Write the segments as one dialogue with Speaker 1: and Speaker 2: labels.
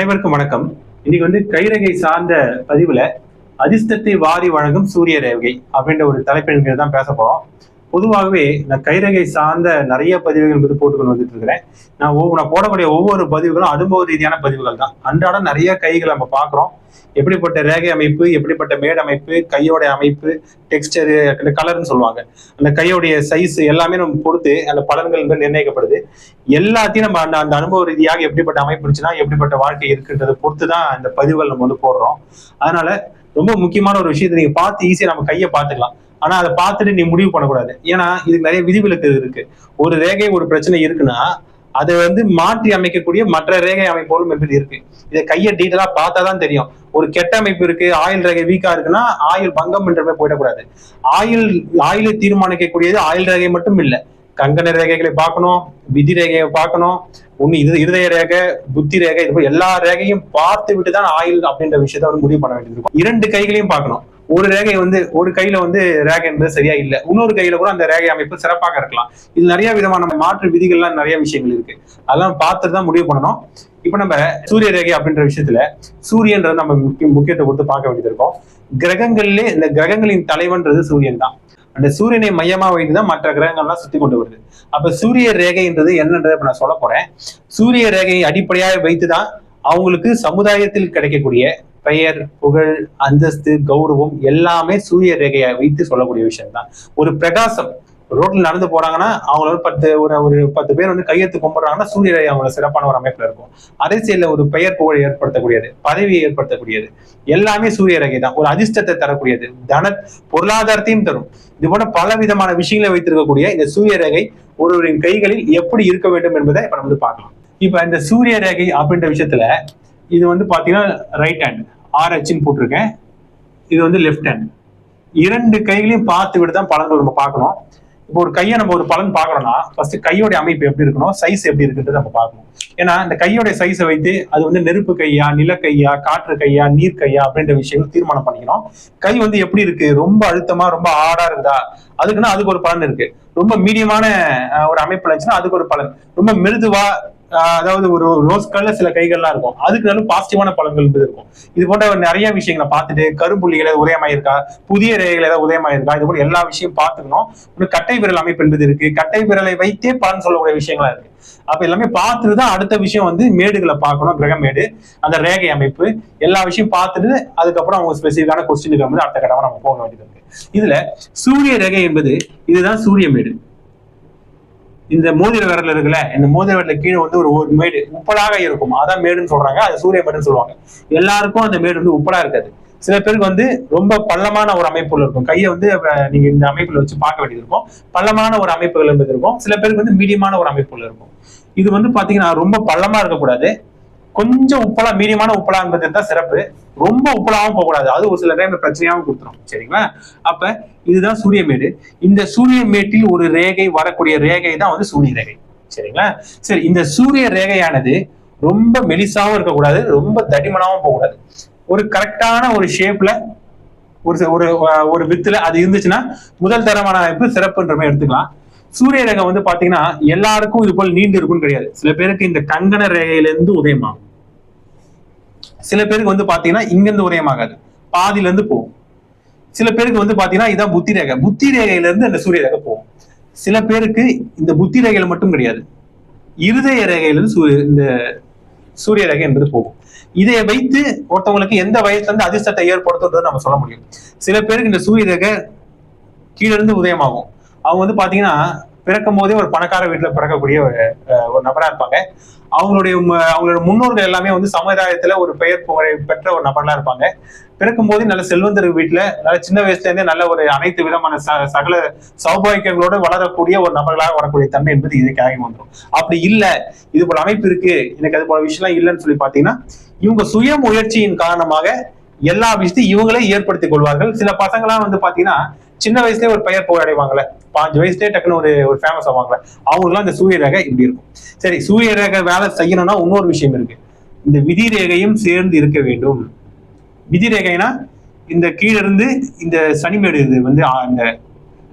Speaker 1: அனைவருக்கும் வணக்கம். இன்னைக்கு வந்து கைரகை சார்ந்த பதிவுல அதிர்ஷ்டத்தை வாரி வழங்கும் சூரிய ரேகை அப்படின்ற ஒரு தலைப்பின் கீழ் தான் பேச போறோம். பொதுவாகவே நான் கைரகை சார்ந்த நிறைய பதிவுகள் வந்து போட்டுக்கொண்டு வந்துட்டு இருக்கிறேன். நான் நான் போடக்கூடிய ஒவ்வொரு பதிவுகளும் அனுபவ ரீதியான பதிவுகள் தான். அன்றாடம் நிறைய கைகளை நம்ம பார்க்குறோம். எப்படிப்பட்ட ரேகை அமைப்பு எப்படிப்பட்ட மேட் அமைப்பு கையோடைய அமைப்பு டெக்ஸ்டரு கலர்னு சொல்லுவாங்க. அந்த கையோடைய சைஸ் எல்லாமே நம்ம பொறுத்து அந்த பலன்கள் வந்து நிர்ணயிக்கப்படுது. எல்லாத்தையும் நம்ம அந்த அந்த அனுபவ ரீதியாக எப்படிப்பட்ட அமைப்பு இருந்துச்சுன்னா எப்படிப்பட்ட வாழ்க்கை இருக்குன்றதை பொறுத்து தான் இந்த பதிவுகள் நம்ம வந்து போடுறோம். அதனால ரொம்ப முக்கியமான ஒரு விஷயத்தை நீங்க பார்த்து ஈஸியாக நம்ம கையை பார்த்துக்கலாம். ஆனா அதை பார்த்துட்டு நீ முடிவு பண்ணக்கூடாது. ஏன்னா இதுக்கு நிறைய விதிவிலக்கு இருக்கு. ஒரு ரேகை ஒரு பிரச்சனை இருக்குன்னா அதை வந்து மாற்றி அமைக்கக்கூடிய மற்ற ரேகை அமைப்புகளும் என்பது இருக்கு. இதை கையை டீட்டெயிலா பார்த்தா தான் தெரியும். ஒரு கெட்ட அமைப்பு இருக்கு ஆயில் ரேகை வீக்கா இருக்குன்னா ஆயில் பங்கம் என்ற போயிடக்கூடாது. ஆயில் ஆயிலை தீர்மானிக்கக்கூடியது ஆயில் ரேகை மட்டும் இல்லை. கங்கண ரேகைகளை பார்க்கணும் விதி ரேகையை பார்க்கணும் ஒண்ணு இது இருதய ரேகை புத்தி ரேகை இது எல்லா ரேகையும் பார்த்து விட்டு தான் ஆயில் அப்படின்ற விஷயத்த வந்து முடிவு பண்ண வேண்டியது இருக்கும். இரண்டு கைகளையும் பார்க்கணும். ஒரு ரேகை வந்து ஒரு கையில வந்து ரேகை என்பது சரியா இல்லை. இன்னொரு கையில கூட அந்த ரேகை அமைப்பு சிறப்பாக இருக்கலாம். இது நிறைய விதமான மாற்று விதிகள்லாம் நிறைய விஷயங்கள் இருக்கு. அதெல்லாம் பார்த்துட்டு தான் முடிவு பண்ணணும். இப்ப நம்ம சூரிய ரேகை அப்படின்ற விஷயத்துல சூரியன்றது நம்ம முக்கிய முக்கியத்தை கொடுத்து பார்க்க வேண்டியது இருக்கும். கிரகங்களிலே இந்த கிரகங்களின் தலைவன்றது சூரியன் தான். அந்த சூரியனை மையமா வைத்து தான் மற்ற கிரகங்கள்லாம் சுத்தி கொண்டு வருது. அப்ப சூரிய ரேகைன்றது என்னன்றதை இப்ப நான் சொல்ல போறேன். சூரிய ரேகையை அடிப்படையாக வைத்து தான் அவங்களுக்கு சமுதாயத்தில் கிடைக்கக்கூடிய பெயர் புகழ் அந்தஸ்து கௌரவம் எல்லாமே சூரிய ரேகையை வைத்து சொல்லக்கூடிய விஷயம் தான் ஒரு பிரகாசம் ரோட்ல நடந்து போறாங்கன்னா அவங்கள ஒரு பத்து ஒரு ஒரு பத்து பேர் வந்து கையெழுத்து கும்பிடுறாங்கன்னா சூரிய ரேகை அவங்கள சிறப்பான ஒரு அமைப்புல இருக்கும். அரசியல்ல ஒரு பெயர் புகழ் ஏற்படுத்தக்கூடியது பதவியை ஏற்படுத்தக்கூடியது எல்லாமே சூரிய ரேகை தான் ஒரு அதிர்ஷ்டத்தை தரக்கூடியது தன பொருளாதாரத்தையும் தரும். இது போல பல விதமான விஷயங்களை வைத்திருக்கக்கூடிய இந்த சூரிய ரகை ஒருவரின் கைகளில் எப்படி இருக்க வேண்டும் என்பதை இப்ப நம்ம வந்து பார்க்கலாம். இப்ப இந்த சூரிய ரேகை அப்படின்ற விஷயத்துல இது வந்து பார்த்தீங்கன்னா ரைட் ஹேண்ட் ஆர் போட்டிருக்கேன். இது வந்து லெஃப்ட் ஹேண்ட் இரண்டு கைகளையும் பார்த்து விட்டு தான் பலன்கள் நம்ம பார்க்கணும். இப்போ ஒரு கையை நம்ம ஒரு பலன் பார்க்கணும்னா ஃபர்ஸ்ட் கையோட அமைப்பு எப்படி இருக்கணும் சைஸ் எப்படி இருக்குன்றது நம்ம பார்க்கணும். ஏன்னா இந்த கையோட சைஸை வைத்து அது வந்து நெருப்பு கையா நிலக்கையா காற்று கையா நீர் கையா அப்படின்ற விஷயங்கள் தீர்மானம் பண்ணிக்கணும். கை வந்து எப்படி இருக்கு? ரொம்ப அழுத்தமா ரொம்ப ஆடா இருக்குதா? அதுக்குன்னா அதுக்கு ஒரு பலன் இருக்கு. ரொம்ப மீடியமான ஒரு அமைப்பு இருந்துச்சுன்னா அதுக்கு ஒரு பலன். ரொம்ப மிருதுவா அதாவது ஒரு ரோஸ் கலர்ல சில கைகள்லாம் இருக்கும். அதுக்கு நல்ல பாசிட்டிவான பலன்கள் என்பது இருக்கும். இது போன்ற நிறைய விஷயங்களை பார்த்துட்டு கரும்புள்ளிகள் ஏதாவது உதயமாயிருக்கா புதிய ரேகைகள் ஏதாவது உதயமாயிருக்கா இது போல எல்லா விஷயம் பார்த்துக்கணும். ஒரு கட்டை விரல் அமைப்பு என்பது இருக்கு. கட்டை விரலை வைத்தே பலன் சொல்லக்கூடிய விஷயங்களா இருக்கு. அப்ப எல்லாமே பார்த்துட்டு தான் அடுத்த விஷயம் வந்து மேடுகளை பார்க்கணும் கிரகமேடு அந்த ரேகை அமைப்பு. எல்லா விஷயம் பார்த்துட்டு அதுக்கப்புறம் அவங்க ஸ்பெசிஃபிக்கான கொஸ்டினுக்கு வந்து அடுத்த கட்டமாக நம்ம போக வேண்டியது இருக்கு. இதுல சூரிய ரேகை என்பது இதுதான் சூரிய மேடு. இந்த மோதிர விரல் இருக்குல்ல இந்த மோதிர விரல கீழே வந்து ஒரு ஒரு மேடு உப்பலாக இருக்கும். அதான் மேடுன்னு சொல்றாங்க. அது சூரிய மேடுன்னு சொல்லுவாங்க. எல்லாருக்கும் அந்த மேடு வந்து உப்பலா இருக்காது. சில பேருக்கு வந்து ரொம்ப பள்ளமான ஒரு அமைப்புல இருக்கும். கையை வந்து நீங்க இந்த அமைப்புல வச்சு பார்க்க வேண்டியது இருக்கும். பள்ளமான ஒரு அமைப்புகள் என்பது இருக்கும். சில பேருக்கு வந்து மீடியமான ஒரு அமைப்புல இருக்கும். இது வந்து பாத்தீங்கன்னா ரொம்ப பள்ளமா இருக்கக்கூடாது. கொஞ்சம் உப்பலா மீடியமான உப்பலா என்பது தான் சிறப்பு. ரொம்ப உப்பலாவும் போகக்கூடாது. அது ஒரு சில டைம் பிரச்சனையாவும் கொடுத்துரும். சரிங்களா? அப்ப இதுதான் சூரியமேடு இந்த சூரியமேட்டில் ஒரு ரேகை வரக்கூடிய ரேகை தான் வந்து சூரிய ரேகை. சரிங்களா? சரி இந்த சூரிய ரேகையானது ரொம்ப மெலிசாவும் இருக்கக்கூடாது ரொம்ப தடிமனாவும் போகக்கூடாது. ஒரு கரெக்டான ஒரு ஷேப்ல ஒரு ஒரு ஒரு வித்துல அது இருந்துச்சுன்னா முதல் தரமான அமைப்பு சிறப்புன்றமே எடுத்துக்கலாம். சூரிய ரேகை வந்து பாத்தீங்கன்னா எல்லாருக்கும் இது போல் நீண்டு இருக்கும்னு கிடையாது. சில பேருக்கு இந்த கங்கண ரேகையில இருந்து உதயமாகும். சில பேருக்கு வந்து பாத்தீங்கன்னா இங்கிருந்து உதயமாகாது. பாதியில இருந்து போகும். சில பேருக்கு வந்து பாத்தீங்கன்னா இதான் புத்தி ரேகை. புத்தி ரேகையில இருந்து அந்த சூரிய ரேகை போகும். சில பேருக்கு இந்த புத்தி ரேகையில மட்டும் கிடையாது. இருதய ரேகையிலிருந்து சூரிய இந்த சூரிய ரேகை என்பது போகும். இதை வைத்து ஒருத்தவங்களுக்கு எந்த வயசுல இருந்து அதிர்ஷ்டத்தை ஏற்படுத்துன்றது நம்ம சொல்ல முடியும். சில பேருக்கு இந்த சூரிய ரேகை கீழிருந்து உதயமாகும். அவங்க வந்து பாத்தீங்கன்னா பிறக்கும் போதே ஒரு பணக்கார வீட்டுல பிறக்கக்கூடிய ஒரு ஒரு நபரா இருப்பாங்க. அவங்களுடைய அவங்களோட முன்னோர்கள் எல்லாமே வந்து சமுதாயத்துல ஒரு பெயர் புகழை பெற்ற ஒரு நபர்லாம் இருப்பாங்க. பிறக்கும் போதே நல்ல செல்வந்தர் வீட்டுல நல்ல சின்ன வயசுல இருந்தே நல்ல ஒரு அனைத்து விதமான ச- சகல சௌபாகியங்களோட வளரக்கூடிய ஒரு நபர்களாக வரக்கூடிய தன்மை என்பது இதுக்காக வந்துடும் அப்படி இல்ல இது போல அமைப்பு இருக்கு எனக்கு அது போல விஷயம்லாம் இல்லைன்னு சொல்லி பாத்தீங்கன்னா இவங்க சுய முயற்சியின் காரணமாக எல்லா விஷயத்தையும் இவங்களே ஏற்படுத்திக் கொள்வார்கள். சில பசங்களாம் வந்து பாத்தீங்கன்னா சின்ன வயசுலயே ஒரு பெயர் புகழ் அடைவாங்கல்ல பாஞ்சு வயசுலே டக்குன்னு ஒரு ஒரு ஃபேமஸ் ஆவாங்கல்ல அவங்களுக்குலாம் இந்த சூரிய ரேகை இப்படி இருக்கும். சரி சூரிய ரேகை வேலை செய்யணும்னா இன்னொரு விஷயம் இருக்கு. இந்த விதி ரேகையும் சேர்ந்து இருக்க வேண்டும். விதி ரேகைனா இந்த கீழே இருந்து இந்த சனிமேடு இது வந்து அந்த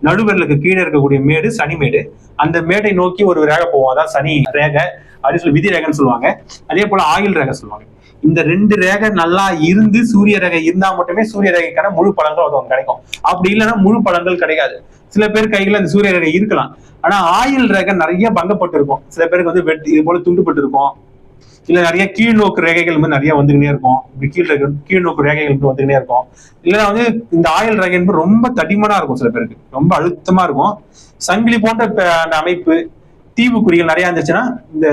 Speaker 1: நடுவர்களுக்கு கீழே இருக்கக்கூடிய மேடு சனிமேடு அந்த மேடை நோக்கி ஒரு ரேகை போவோம் அதான் சனி ரேகை அப்படின்னு சொல்லி விதி ரேகைன்னு சொல்லுவாங்க. அதே போல ஆயில் ரேகை சொல்லுவாங்க. இந்த ரெண்டு ரேகை நல்லா இருந்து சூரிய ரேகை இருந்தா மட்டுமே சூரிய ரேகைக்கான முழு பலன்கள் ஒருத்தவங்க கிடைக்கும். அப்படி இல்லைன்னா முழு பலன்கள் கிடைக்காது சில பேர் கையில அந்த சூரிய ரேகை இருக்கலாம். ஆனா ஆயில் ரேகை நிறைய பங்கப்பட்டிருக்கும். சில பேருக்கு வந்து வெட்டி இது போல துண்டுபட்டு இருக்கும் இல்ல நிறைய கீழ் நோக்கு ரேகைகள் வந்து நிறைய வந்துகிட்டே இருக்கும். இப்படி கீழ் ரேகை கீழ் நோக்கு ரேகைகள் வந்து வந்துகிட்டே இருக்கும். இல்லைன்னா வந்து இந்த ஆயில் ரேகை என்பது ரொம்ப தடிமனா இருக்கும் சில பேருக்கு. ரொம்ப அழுத்தமா இருக்கும். சங்கிலி போன்ற அந்த அமைப்பு தீவு குறிகள் நிறைய இருந்துச்சுன்னா இந்த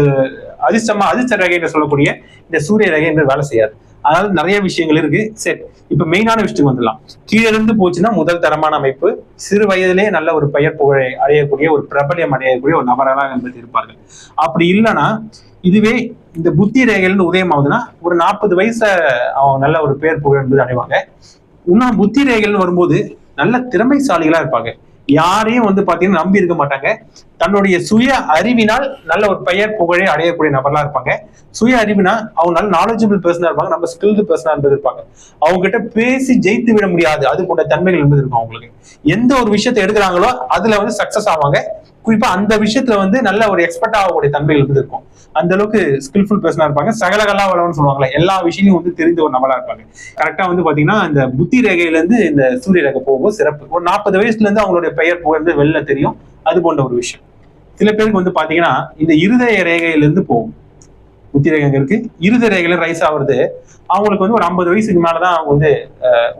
Speaker 1: அதிர்ஷ்டமா அதிர்ஷ்ட ரேகை என்று சொல்லக்கூடிய இந்த சூரிய ரேகை என்று வேலை செய்யாது. அதாவது நிறைய விஷயங்கள் இருக்கு. சரி இப்ப மெயினான விஷயத்துக்கு வந்துடலாம். கீழே இருந்து போச்சுன்னா முதல் தரமான அமைப்பு. சிறு வயதிலே நல்ல ஒரு பெயர் புகழை அடையக்கூடிய ஒரு பிரபலியம் அடையக்கூடிய ஒரு நபராக என்பது இருப்பார்கள். அப்படி இல்லைன்னா இதுவே இந்த புத்தி ரேகைன்னு உதயமாகுதுன்னா ஒரு நாற்பது வயசு அவங்க நல்ல ஒரு பேர் புகழ் என்பது அடைவாங்க. இன்னும் புத்தி ரேகைகள்னு வரும்போது நல்ல திறமைசாலிகளா இருப்பாங்க. யாரையும் வந்து பாத்தீங்கன்னா நம்பி இருக்க மாட்டாங்க. தன்னுடைய சுய அறிவினால் நல்ல ஒரு பெயர் புகழை அடையக்கூடிய நபர்லாம் இருப்பாங்க. சுய அறிவினா அவங்க நல்ல நாலேஜபிள் பர்சனா இருப்பாங்க நம்ம ஸ்கில்டு பர்சனா என்பது இருப்பாங்க. அவங்க கிட்ட பேசி ஜெயித்து விட முடியாது. அது போன்ற தன்மைகள் என்பது இருக்கும் அவங்களுக்கு. எந்த ஒரு விஷயத்தை எடுக்கிறாங்களோ அதுல வந்து சக்சஸ் ஆவாங்க. குறிப்பா அந்த விஷயத்துல வந்து நல்ல ஒரு எக்ஸ்பர்ட் ஆகக்கூடிய தன்மைகள் என்பது இருக்கும். அந்த அளவுக்கு ஸ்கில்ஃபுல் பர்சனா இருப்பாங்க. சகலகலா வளவன்னு சொல்லுவாங்கல்ல எல்லா விஷயமும் வந்து தெரிந்த ஒரு நபரா இருப்பாங்க. கரெக்டா வந்து பாத்தீங்கன்னா இந்த புத்தி ரேகையில இருந்து இந்த சூரிய ரேகை போகும்போது சிறப்பு. ஒரு நாற்பது வயசுல இருந்து அவங்களுடைய பெயர் புகழ்ந்து வெளில தெரியும். அது போன்ற ஒரு விஷயம். சில பேருக்கு வந்து பாத்தீங்கன்னா இந்த இருதய ரேகையிலிருந்து போகும். புத்தி ரேகை இருக்கு. இருதய ரேகையில ரைஸ் ஆகுறது அவங்களுக்கு வந்து ஒரு ஐம்பது வயசுக்கு மேலதான் அவங்க வந்து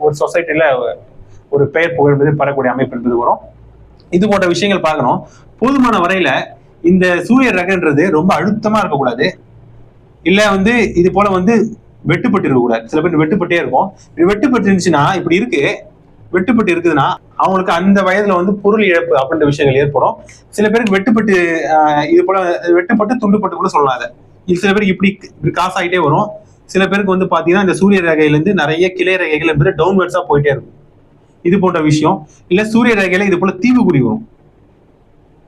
Speaker 1: ஒரு சொசைட்டில ஒரு பெயர் புகழ் என்பது பெறக்கூடிய அமைப்பு என்பது வரும். இது போன்ற விஷயங்கள் பார்க்கணும். போதுமான வரையில இந்த சூரிய ரகன்றது ரொம்ப அழுத்தமா இருக்கக்கூடாது. இல்ல வந்து இது போல வந்து வெட்டுப்பட்டு இருக்கக்கூடாது. சில பேர் வெட்டுப்பட்டே இருக்கும். இப்படி வெட்டுப்பட்டு இருந்துச்சுன்னா இப்படி இருக்கு. வெட்டுப்பட்டு இருக்குதுன்னா அவங்களுக்கு அந்த வயதுல வந்து பொருள் இழப்பு அப்படின்ற விஷயங்கள் ஏற்படும். சில பேருக்கு வெட்டுப்பட்டு இது போல வெட்டுப்பட்டு துண்டுப்பட்டு கூட சொல்லலாம் அதை. சில பேருக்கு இப்படி காசு ஆகிட்டே வரும். சில பேருக்கு வந்து பாத்தீங்கன்னா இந்த சூரிய ரேகையிலேருந்து நிறைய கிளை ரேகைகள் என்பது டவுன்வர்ட்ஸா போயிட்டே இருக்கும். இது போன்ற விஷயம். இல்ல சூரிய ரேகையில இது போல தீவு குறி வரும்.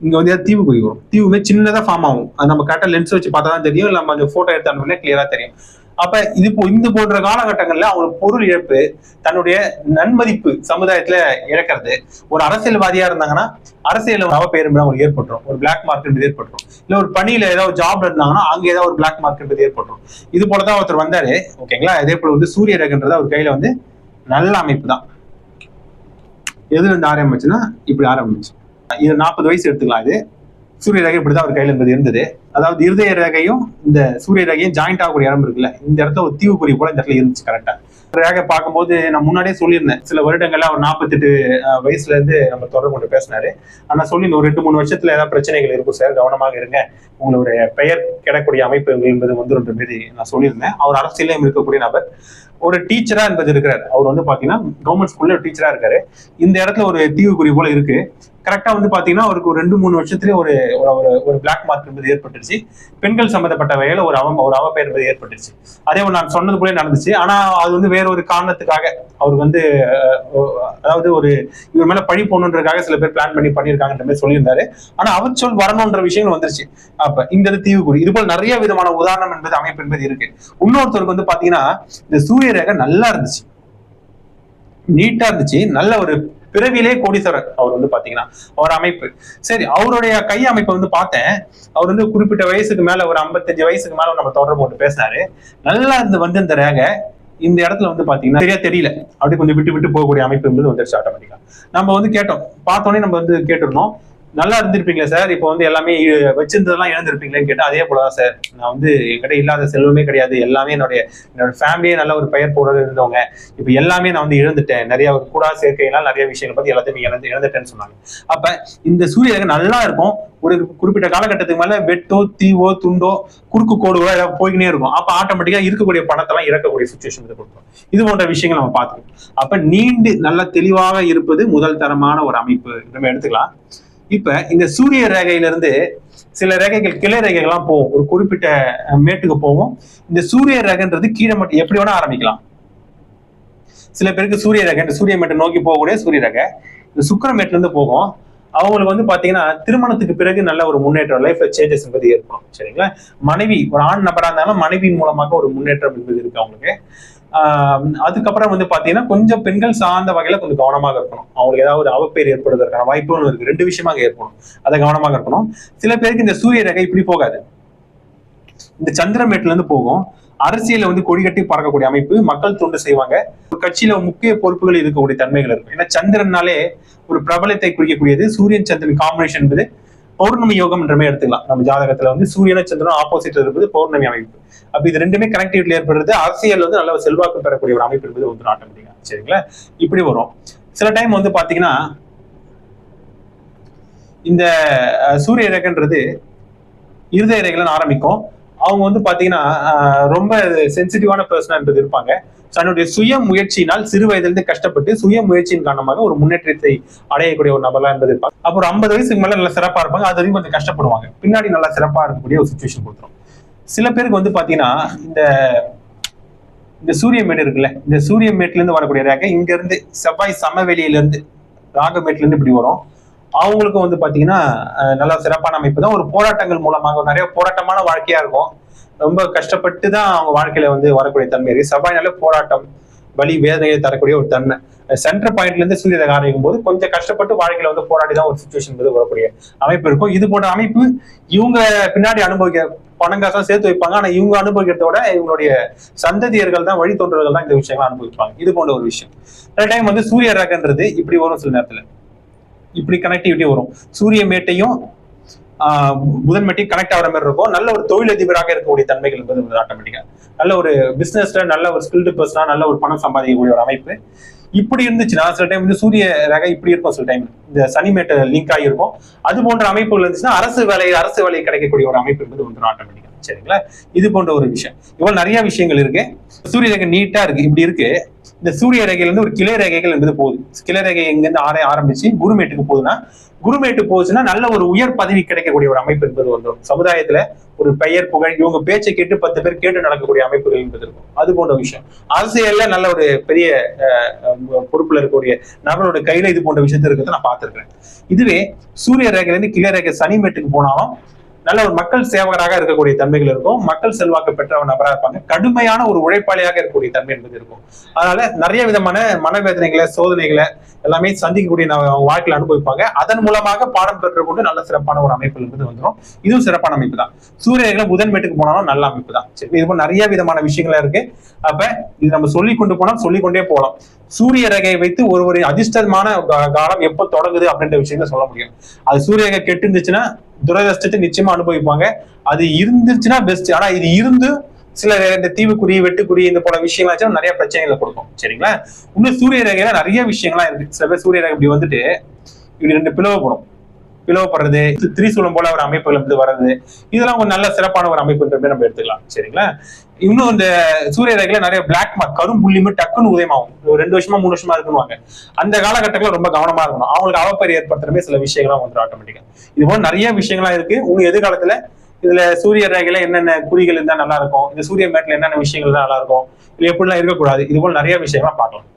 Speaker 1: இங்க வந்து தீவு குறி வரும். தீவுமே சின்னதா ஃபார்ம் ஆகும். அது நம்ம கரெக்டா லென்ஸ் வச்சு பார்த்தா தான் தெரியும். இல்ல நம்ம அந்த போட்டோ எடுத்து அனுப்பினா கிளியரா தெரியும். அப்ப இது போ இந்த போன்ற காலகட்டங்கள்ல அவங்களுக்கு பொருள் இழப்பு தன்னுடைய நன்மதிப்பு சமுதாயத்துல இழக்கிறது. ஒரு அரசியல்வாதியா இருந்தாங்கன்னா அரசியல் அவப்பெயர் அவங்களுக்கு ஏற்பட்டுரும். ஒரு பிளாக் மார்க்கெட் ஏற்பட்டுரும். இல்ல ஒரு பணியில ஏதாவது ஜாப்ல இருந்தாங்கன்னா அங்க ஏதாவது ஒரு பிளாக் மார்க்கெட் ஏற்பட்டுரும். இது போலதான் ஒருத்தர் வந்தாரு. ஓகேங்களா இதே போல வந்து சூரிய ரகன்றது அவர் கையில வந்து நல்ல அமைப்பு தான். எதுல இருந்து ஆரம்பிச்சுன்னா இப்படி ஆரம்பிச்சு. இது நாற்பது வயசு எடுத்துக்கலாம் இது. சூரிய ரேகை இப்படிதான் அவர் கையில இருந்தது இருந்தது. அதாவது இருதய ரேகையும் இந்த சூரிய ரகையும் ஜாயிண்ட் ஆகக்கூடிய இடம் இருக்குல்ல இந்த இடத்துல ஒரு தீவுக்குறி போல இந்த இடத்துல இருந்துச்சு கரெக்டா ரேகை பார்க்கும்போது நான் முன்னாடியே சொல்லியிருந்தேன். சில வருடங்கள்ல அவர் நாற்பத்தெட்டு வயசுல இருந்து நம்ம தொடர்பு கொண்டு பேசினாரு. ஆனா சொல்லி ஒரு ரெண்டு மூணு வருஷத்துல ஏதாவது பிரச்சனைகள் இருக்கும் சார் கவனமாக இருங்க. உங்களுடைய பெயர் கிடக்கூடிய அமைப்பு என்பது வந்துருன்ற மாரி நான் சொல்லியிருந்தேன். அவர் அரசியலையும் இருக்கக்கூடிய நபர். ஒரு டீச்சரா என்பது இருக்கிறார். அவர் வந்து பாத்தீங்கன்னா கவர்மெண்ட் ஸ்கூல்ல டீச்சரா இருக்காரு. இந்த இடத்துல ஒரு தீவுக்குறி போல இருக்கு. கரெக்டா வந்து பாத்தீங்கன்னா அவருக்கு ஒரு ரெண்டு மூணு வருஷத்துலயே ஒரு ஒரு- பிளாக் மார்க் என்பது ஏற்பட்டுருச்சு. பெண்கள் சம்பந்தப்பட்ட வகையில ஒரு அவ ஒரு அவப்பெயர் என்பது ஏற்பட்டுருச்சு. அதே ஒரு நான் சொன்னது போல நடந்துச்சு. ஆனா அது வந்து வேற ஒரு காரணத்துக்காக அவருக்கு வந்து அதாவது ஒரு இவர் மேல பழி போகணுன்றதுக்காக சில பேர் பிளான் பண்ணி பண்ணியிருக்காங்கன்ற மாதிரி சொல்லியிருந்தாரு. ஆனா அவர் சொல் வரணுன்ற விஷயங்கள் வந்துருச்சு. அப்ப இந்த தீவு தீவுக்குறி. இது போல நிறைய விதமான உதாரணம் என்பது அமைப்பு என்பது இருக்கு. இன்னொருத்தருக்கு வந்து பாத்தீங்கன்னா இந்த சூரிய ரேகை நல்லா இருந்துச்சு. நீட்டா இருந்துச்சு. நல்ல ஒரு பிறவிலே கோடீஸ்வரர் அவர் வந்து பாத்தீங்கன்னா அவர் அமைப்பு. சரி அவருடைய கை அமைப்பை வந்து பார்த்தேன். அவர் வந்து குறிப்பிட்ட வயசுக்கு மேல ஒரு 55 வயசுக்கு மேல நம்ம தொடர்பு போட்டு பேசினாரு. நல்லா இருந்து வந்து இந்த ரேகை இந்த இடத்துல வந்து பாத்தீங்கன்னா சரியா தெரியல. அப்படி கொஞ்சம் விட்டு விட்டு போகக்கூடிய அமைப்பு என்பது வந்துருச்சு ஆட்டோமேட்டிக்கா நம்ம வந்து கேட்டோம். பார்த்தோன்னே நம்ம வந்து கேட்டிருந்தோம். நல்லா இருந்திருப்பீங்களா சார். இப்போ வந்து எல்லாமே வச்சிருந்ததெல்லாம் இழந்திருப்பீங்களேன்னு கேட்டா அதே போலதான் சார். நான் வந்து என்கிட்ட இல்லாத செல்வமே கிடையாது. எல்லாமே என்னுடைய என்னோட ஃபேமிலியே நல்ல ஒரு பெயர் போட இருந்தவங்க. இப்போ எல்லாமே நான் வந்து இழந்துட்டேன். நிறைய ஒரு கூடா சேர்க்கையினால் நிறைய விஷயங்கள் பத்தி எல்லாத்தையுமே இழந்து இழந்துட்டேன்னு சொன்னாங்க. அப்ப இந்த சூரிய நல்லா இருக்கும். ஒரு குறிப்பிட்ட காலகட்டத்துக்கு மேல வெட்டோ தீவோ துண்டோ குறுக்கு கோடுகளோ ஏதாவது போய்கினே இருக்கும். அப்ப ஆட்டோமேட்டிக்கா இருக்கக்கூடிய பணத்தெல்லாம் இறக்கக்கூடிய சுச்சுவேஷன் கொடுக்கும். இது போன்ற விஷயங்கள் நம்ம பார்த்துக்கணும். அப்ப நீண்டு நல்ல தெளிவாக இருப்பது முதல் தரமான ஒரு அமைப்பு. நம்ம எடுத்துக்கலாம். இப்ப இந்த சூரிய ரேகையிலிருந்து சில ரேகைகள் கிளை ரேகைகள்லாம் போகும். ஒரு குறிப்பிட்ட மேட்டுக்கு போகும். இந்த சூரிய ரேகைன்றது கீழே மட்டும் எப்படி வேணா ஆரம்பிக்கலாம். சில பேருக்கு சூரிய ரேகை சூரிய மேட்டை நோக்கி போகக்கூடிய சூரிய ரேகை இந்த சுக்கர மேட்ல இருந்து போகும். அவங்களுக்கு வந்து பாத்தீங்கன்னா திருமணத்துக்கு பிறகு நல்ல ஒரு முன்னேற்றம் லைஃப்ல சேஞ்சஸ் என்பது ஏற்படும். சரிங்களா? மனைவி ஒரு ஆண் நபரா இருந்தாலும் மனைவி மூலமாக ஒரு முன்னேற்றம் என்பது இருக்கு அவங்களுக்கு. அதுக்கப்புறம் வந்து பாத்தீங்கன்னா கொஞ்சம் பெண்கள் சார்ந்த வகையில கொஞ்சம் கவனமாக இருக்கணும். அவங்களுக்கு ஏதாவது ஒரு அவப்பேர் ஏற்படுவதற்கான வாய்ப்புகளும் இருக்கு. ரெண்டு விஷயமாக ஏற்படும் அதை கவனமாக இருக்கணும். சில பேருக்கு இந்த சூரிய ரகை இப்படி போகாது. இந்த சந்திரமேட்ல இருந்து போகும். அரசியல வந்து கொடி கட்டி பறக்கக்கூடிய அமைப்பு மக்கள் தொண்டு செய்வாங்க. ஒரு கட்சியில முக்கிய பொறுப்புகள் இருக்கக்கூடிய தன்மைகள் இருக்கும். ஏன்னா சந்திரனாலே ஒரு பிரபலத்தை குறிக்கக்கூடியது. சூரியன் சந்திரன் காம்பினேஷன் என்பது பௌர்ணமி யோகம் என்றமே எடுத்துக்கலாம். நம்ம ஜாதகத்துல வந்து சூரியன சந்திரன் ஆப்போசிட் இருப்பது பௌர்ணமி அமைப்பு. அப்ப இது ரெண்டுமே கனெக்டிவிட்டி ஏற்படுறது. அரசியல் வந்து நல்ல ஒரு செல்வாக்கு பெறக்கூடிய ஒரு அமைப்பு என்பது வந்து ஆட்டோமேட்டிக்கா சரிங்களா? இப்படி வரும். சில டைம் வந்து பாத்தீங்கன்னா இந்த சூரிய ரேகைன்றது இருதய ரேகைன்னு ஆரம்பிக்கும். அவங்க வந்து பாத்தீங்கன்னா ரொம்ப சென்சிட்டிவான பர்சனான்றது இருப்பாங்க. தன்னுடைய சுய முயற்சியினால் சிறு வயதிலிருந்து கஷ்டப்பட்டு சுய முயற்சியின் காரணமாக ஒரு முன்னேற்றத்தை அடையக்கூடிய ஒரு நபரா என்பது அப்புறம் ஐம்பது வயசுக்கு மேல நல்லா சிறப்பா இருப்பாங்க. அது வரைக்கும் கொஞ்சம் கஷ்டப்படுவாங்க. பின்னாடி நல்லா சிறப்பா இருக்கக்கூடிய ஒரு சுச்சுவேஷன் கொடுத்துரும். சில பேருக்கு வந்து பாத்தீங்கன்னா இந்த இந்த சூரிய மேடு இருக்குல்ல இந்த சூரிய மேட்ல இருந்து வரக்கூடிய ரேகை இங்க இருந்து செவ்வாய் சமவெளியில இருந்து ராகமேட்ல இருந்து இப்படி வரும். அவங்களுக்கும் வந்து பாத்தீங்கன்னா நல்லா சிறப்பான அமைப்பு தான். ஒரு போராட்டங்கள் மூலமாக நிறைய போராட்டமான வாழ்க்கையா இருக்கும். ரொம்ப கஷ்டப்பட்டு தான் அவங்க வாழ்க்கையில வந்து வரக்கூடிய தன்மை இருக்கு. சபாயினால போராட்டம் வலி வேதனையை தரக்கூடிய ஒரு தன்மை. சென்டர் பாயிண்ட்ல இருந்து சூரிய ஆரம்பிக்கும் போது கொஞ்சம் கஷ்டப்பட்டு வாழ்க்கையில வந்து போராடி தான் ஒரு சுச்சுவேஷன் வந்து வரக்கூடிய அமைப்பு இருக்கும். இது போன்ற அமைப்பு இவங்க பின்னாடி அனுபவிக்க பணம் சேர்த்து வைப்பாங்க. ஆனா இவங்க அனுபவிக்கிறத விட இவங்களுடைய சந்ததியர்கள் தான் வழித்தோன்றர்கள் தான் இந்த விஷயங்களை அனுபவிப்பாங்க. இது போன்ற ஒரு விஷயம். சில டைம் வந்து சூரிய ரகன்றது இப்படி வரும் சில நேரத்துல. இப்படி கனெக்டிவிட்டி வரும். சூரிய மேட்டையும் புதன் கனெக்ட் ஆகிற மாதிரி இருக்கும். நல்ல ஒரு தொழிலதிபராக இருக்கக்கூடிய தன்மைகள் என்பது வந்து ஆட்டோமேட்டிக்கா. நல்ல ஒரு பிசினஸ்ல நல்ல ஒரு ஸ்கில்டு பர்சனா நல்ல ஒரு பணம் சம்பாதிக்கக்கூடிய ஒரு அமைப்பு. இப்படி இருந்துச்சுன்னா சில டைம் வந்து சூரிய ரக இப்படி இருக்கும் சில டைம் இந்த சனிமேட்டை லிங்க் ஆகியிருக்கும். அது போன்ற அமைப்புகள் இருந்துச்சுன்னா அரசு வேலை அரசு வேலை கிடைக்கக்கூடிய ஒரு அமைப்பு என்பது வந்துடும் ஆட்டோமேட்டிக்கா. சரிங்களா? இது போன்ற ஒரு விஷயம். இவ்வளவு நிறைய விஷயங்கள் இருக்கு. சூரிய ரேகை நீட்டா இருக்கு. இப்படி இருக்கு. இந்த சூரிய ரேகையில இருந்து ஒரு கிளை ரேகைகள் என்பது போகுது. கிளை ரேகை எங்கிருந்து ஆரே ஆரம்பிச்சு குருமேட்டுக்கு போகுதுன்னா குருமேட்டு போச்சுன்னா நல்ல ஒரு உயர் பதவி கிடைக்கக்கூடிய ஒரு அமைப்பு என்பது வந்துடும் சமுதாயத்துல ஒரு பெயர் புகழ் இவங்க பேச்சை கேட்டு பத்து பேர் கேட்டு நடக்கக்கூடிய அமைப்புகள் என்பது இருக்கும். அது போன்ற விஷயம். அரசியல்ல நல்ல ஒரு பெரிய அஹ், பொறுப்புல இருக்கக்கூடிய நபரோட கையில இது போன்ற விஷயத்த இருக்கிறத நான் பார்த்திருக்கிறேன். இதுவே சூரிய ரேகையில இருந்து கிளை ரேகை சனிமேட்டுக்கு போனாலும் நல்ல ஒரு மக்கள் சேவகராக இருக்கக்கூடிய தன்மைகள் இருக்கும். மக்கள் செல்வாக்கு பெற்ற ஒரு நபராக இருப்பாங்க. கடுமையான ஒரு உழைப்பாளியாக இருக்கக்கூடிய தன்மை என்பது இருக்கும். அதனால நிறைய விதமான மனவேதனைகளை சோதனைகளை எல்லாமே சந்திக்கக்கூடிய வாழ்க்கையில் அனுபவிப்பாங்க. அதன் மூலமாக பாடம் பெற்றுக்கொண்டு நல்ல சிறப்பான ஒரு அமைப்பு என்பது வந்துடும் இதுவும் சிறப்பான அமைப்பு தான். சூரியர்களை புதன் மேட்டுக்கு போனாலும் நல்ல அமைப்பு தான். சரி இது போல நிறைய விதமான விஷயங்களா இருக்கு. அப்ப இது நம்ம சொல்லி கொண்டு போனா சொல்லிக் கொண்டே போகலாம். சூரிய ரகையை வைத்து ஒரு ஒரு அதிர்ஷ்டமான காலம் எப்போ தொடங்குது அப்படின்ற விஷயங்களை சொல்ல முடியும். அது சூரிய ரகை கெட்டு இருந்துச்சுன்னா துரதிருஷ்டத்தை நிச்சயமா அனுபவிப்பாங்க. அது இருந்துச்சுன்னா பெஸ்ட் ஆனா இது இருந்து சில இந்த தீவுக்குறி வெட்டுக்குறி இந்த போல விஷயங்கள் நிறைய பிரச்சனைகளை கொடுக்கும். சரிங்களா? இன்னும் சூரிய ரேகையில நிறைய விஷயங்கள்லாம் இருக்கு. சில பேர் சூரிய ரேகை இப்படி வந்துட்டு இப்படி ரெண்டு பிளவுப்படும் பிளவுபடுறது திரிசூலம் போல ஒரு அமைப்புகள் வந்து வர்றது இதெல்லாம் ஒரு நல்ல சிறப்பான ஒரு அமைப்புன்ற மாதிரி நம்ம எடுத்துக்கலாம். சரிங்களா? இன்னும் இந்த சூரிய ரேகையில நிறைய பிளாக் மார்க் கரும்புள்ளியுமே டக்குன்னு உதயமாகும். ஒரு ரெண்டு வருஷமா மூணு வருஷமா இருக்குவாங்க அந்த காலகட்டத்துல ரொம்ப கவனமா இருக்கணும். அவங்களுக்கு அவப்பெரிய ஏற்படுத்துறமே சில விஷயங்கள்லாம் வந்துடும் ஆட்டோமேட்டிக்கா இது போல நிறைய விஷயங்கள்லாம் இருக்கு. உங்க எதிர்காலத்துல இதுல சூரிய ரேகையில என்னென்ன குறிகள் இருந்தா நல்லா இருக்கும்? இந்த சூரிய மேட்ல என்னென்ன விஷயங்கள் தான் நல்லா இருக்கும்? இது எப்படிலாம் இருக்கக்கூடாது? இது போல நிறைய விஷயமா பார்க்கலாம்.